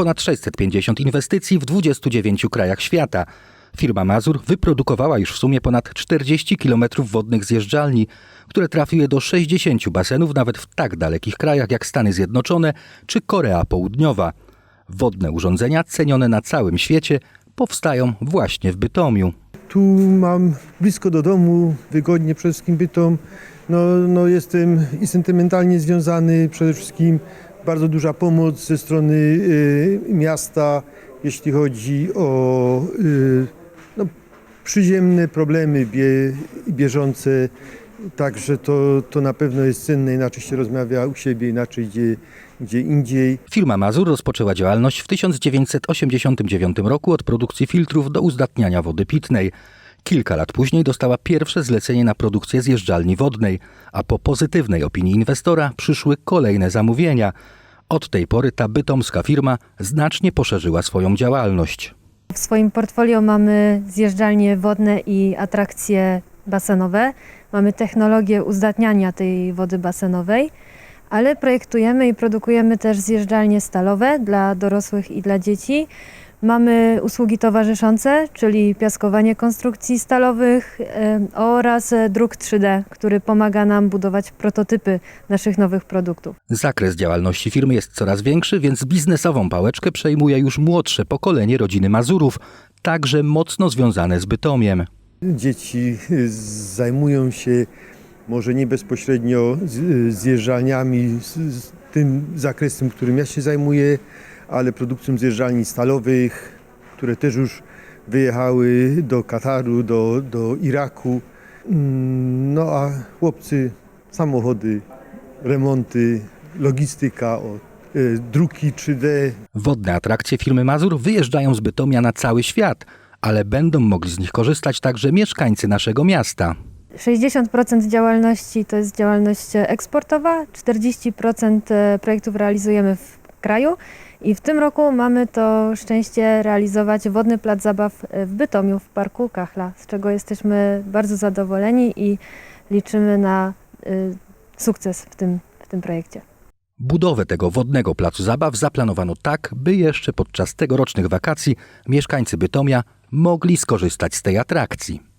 ponad 650 inwestycji w 29 krajach świata. Firma Mazur wyprodukowała już w sumie ponad 40 km wodnych zjeżdżalni, które trafiły do 60 basenów nawet w tak dalekich krajach jak Stany Zjednoczone czy Korea Południowa. Wodne urządzenia cenione na całym świecie powstają właśnie w Bytomiu. Tu mam blisko do domu, wygodnie przede wszystkim bytom. No, no jestem i sentymentalnie związany przede wszystkim. Bardzo duża pomoc ze strony y, miasta, jeśli chodzi o y, no, przyziemne problemy bie, bieżące. Także to, to na pewno jest cenne, inaczej się rozmawia u siebie, inaczej gdzie, gdzie indziej. Firma Mazur rozpoczęła działalność w 1989 roku od produkcji filtrów do uzdatniania wody pitnej. Kilka lat później dostała pierwsze zlecenie na produkcję zjeżdżalni wodnej, a po pozytywnej opinii inwestora przyszły kolejne zamówienia. Od tej pory ta bytomska firma znacznie poszerzyła swoją działalność. W swoim portfolio mamy zjeżdżalnie wodne i atrakcje basenowe. Mamy technologię uzdatniania tej wody basenowej, ale projektujemy i produkujemy też zjeżdżalnie stalowe dla dorosłych i dla dzieci. Mamy usługi towarzyszące, czyli piaskowanie konstrukcji stalowych em, oraz e, druk 3D, który pomaga nam budować prototypy naszych nowych produktów. Zakres działalności firmy jest coraz większy, więc biznesową pałeczkę przejmuje już młodsze pokolenie rodziny Mazurów, także mocno związane z Bytomiem. Dzieci y, zajmują się może nie bezpośrednio y, zjeżdżalniami, z tym zakresem, którym ja się zajmuję, ale produkcją zjeżdżalni stalowych, które też już wyjechały do Kataru, do, do Iraku. Mm, No a chłopcy, samochody, remonty, logistyka, o, y, druki 3D, Wodne atrakcje firmy Mazur wyjeżdżają z Bytomia na cały świat, ale będą mogli z nich korzystać także mieszkańcy naszego miasta. 60% działalności to jest działalność eksportowa, 40% projektów realizujemy w kraju i w tym roku mamy to szczęście realizować wodny plac zabaw w Bytomiu w Parku Kachla, z czego jesteśmy bardzo zadowoleni i liczymy na y, sukces w tym, w tym projekcie. Budowę tego wodnego placu zabaw zaplanowano tak, by jeszcze podczas tegorocznych wakacji mieszkańcy Bytomia mogli skorzystać z tej atrakcji.